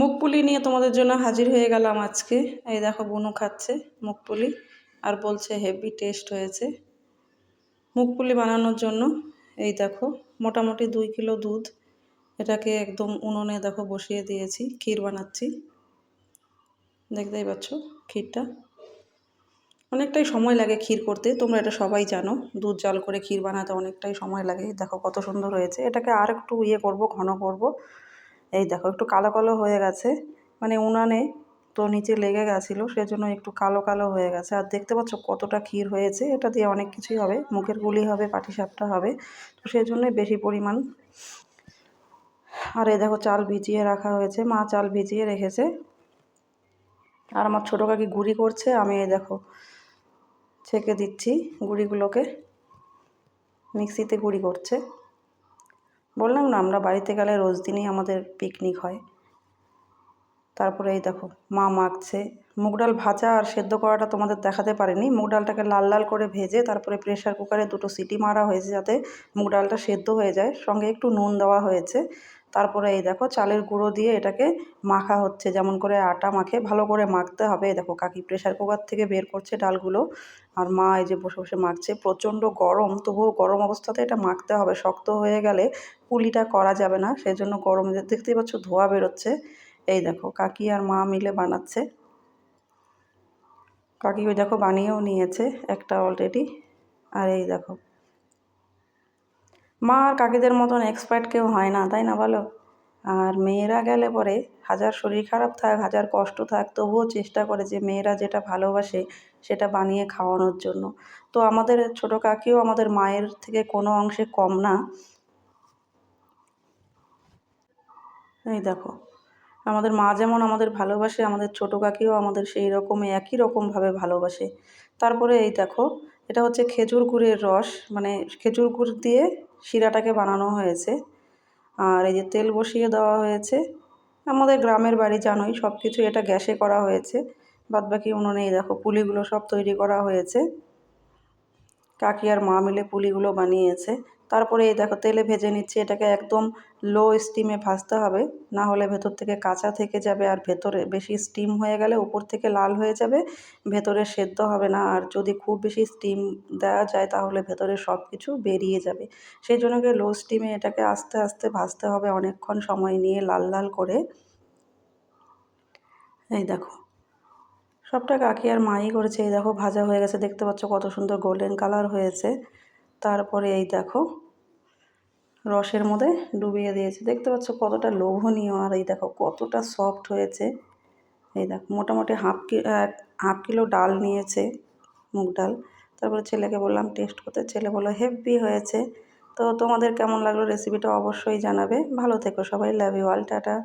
মুখপুলি নিয়ে তোমাদের জন্য হাজির হয়ে গেলাম আজকে। এই দেখো, বুনু খাচ্ছে মুখপুলি আর বলছে হেভি টেস্ট হয়েছে মুখপুলি বানানোর জন্য। এই দেখো, মোটামুটি দুই কিলো দুধ এটাকে একদম উনুনে দেখো বসিয়ে দিয়েছি, ক্ষীর বানাচ্ছি। দেখতেই পাচ্ছ ক্ষীরটা। অনেকটাই সময় লাগে ক্ষীর করতে, তোমরা এটা সবাই জানো, দুধ জাল করে ক্ষীর বানাতে অনেকটাই সময় লাগে। দেখো কত সুন্দর হয়েছে। এটাকে আর একটু ইয়ে করব, ঘন করব। এই দেখো, একটু কালো কালো হয়ে গেছে। মানে উনানে তো নিচে লেগে গেছিল, সেজন্য একটু কালো কালো হয়ে গেছে। আর দেখতে পাচ্ছ কতটা ক্ষীর হয়েছে, এটা দিয়ে অনেক কিছুই হবে। মুখের গুলি হবে, পাটিসাপটা হবে, তো সেই জন্যই বেশি পরিমাণ। আর এই দেখো, চাল ভিজিয়ে রাখা হয়েছে, মা চাল ভিজিয়ে রেখেছে। আর আমার ছোটো কাকি গুড়ি করছে, আমি এই দেখো ছেঁকে দিচ্ছি গুঁড়িগুলোকে, মিক্সিতে গুঁড়ি করছে। বললাম না, আমরা বাড়িতে গেলে রোজ দিনই আমাদের পিকনিক হয়। তারপরে এই দেখো, মা মাখছে। মুগ ডাল ভাজা আর সেদ্ধ করাটা তোমাদের দেখাতে পারিনি। মুগ ডালটাকে লাল লাল করে ভেজে তারপরে প্রেশার কুকারে দুটো সিটি মারা হয়েছে যাতে মুগ ডালটা সেদ্ধ হয়ে যায়। সঙ্গে একটু নুন দেওয়া হয়েছে। তারপরে এই দেখো চালের গুঁড়ো দিয়ে এটাকে মাখা হচ্ছে। যেমন করে আটা মাখে, ভালো করে মাখতে হবে। দেখো কাকি প্রেশার কুকার থেকে বের করছে ডালগুলো। আর মা এই যে বসে বসে মাখছে। প্রচণ্ড গরম, তবুও গরম অবস্থাতে এটা মাখতে হবে। শক্ত হয়ে গেলে পুলিটা করা যাবে না। সেই জন্য গরম দেখতেই পাচ্ছ ধোয়া বেরোচ্ছে। এই দেখো কাকি আর মা মিলে বানাচ্ছে। কাকি ওই দেখো বানিয়েও নিয়েছে একটা অলরেডি আর এই দেখো মা আর কাকিদের মতন এক্সপার্ট কেউ হয় না, তাই না বলো? আর মেয়েরা গেলে পরে হাজার শরীর খারাপ থাক, হাজার কষ্ট থাক, তবুও চেষ্টা করে যে মেয়েরা যেটা ভালোবাসে সেটা বানিয়ে খাওয়ানোর জন্য। তো আমাদের ছোটো কাকিও আমাদের মায়ের থেকে কোনো অংশে কম না। এই দেখো, আমাদের মা যেমন আমাদের ভালোবাসে, আমাদের ছোটো কাকিও আমাদের সেই রকমই একই রকমভাবে ভালোবাসে। তারপরে এই দেখো, এটা হচ্ছে খেজুর গুড়ের রস মানে খেজুর গুড় দিয়ে শিরাটাকে বানানো হয়েছে। আর এই যে তেল বসিয়ে দেওয়া হয়েছে। আমাদের গ্রামের বাড়ি জানোই সব কিছু এটা গ্যাসে করা হয়েছে। বাদবাকি উনুনে দেখো পুলিগুলো সব তৈরি করা হয়েছে। কাকি আর মা মিলে পুলিগুলো বানিয়েছে। তারপরে এই দেখো, তেলে ভেজে নিচ্ছি, এটাকে একদম লো স্টিমে ভাজতে হবে। না হলে ভেতর থেকে কাঁচা থেকে যাবে, আর ভেতরে বেশি স্টিম হয়ে গেলে উপর থেকে লাল হয়ে যাবে। ভেতরে সেদ্ধ হবে না, আর যদি খুব বেশি স্টিম দেওয়া যায়, তাহলে ভেতরে সব কিছু বেরিয়ে যাবে। সেই জন্য লো স্টিমে এটাকে আস্তে আস্তে ভাজতে হবে অনেকক্ষণ সময় নিয়ে লাল লাল করে। এই দেখো, সবটা কাকি আর মাই করেছে, এই দেখো ভাজা হয়ে গেছে, দেখতে পাচ্ছ কত সুন্দর গোল্ডেন কালার হয়েছে। তারপরে এই দেখো, রসের মধ্যে ডুবিয়ে দিয়েছি। দেখতে পাচ্ছ কতটা লোভনীয়, আর এই দেখো কতটা সফট হয়েছে। এই দেখো, মোটামুটি হাফ কি হাফ কিলো ডাল নিয়েছে, মুগ ডাল। তারপরে ছেলেকে বললাম টেস্ট করতে। ছেলে বলল হেভি হয়েছে। তো তোমাদের কেমন লাগল রেসিপিটা অবশ্যই জানাবে। ভালো থেকো সবাই লাভ ইউ অল টাটা।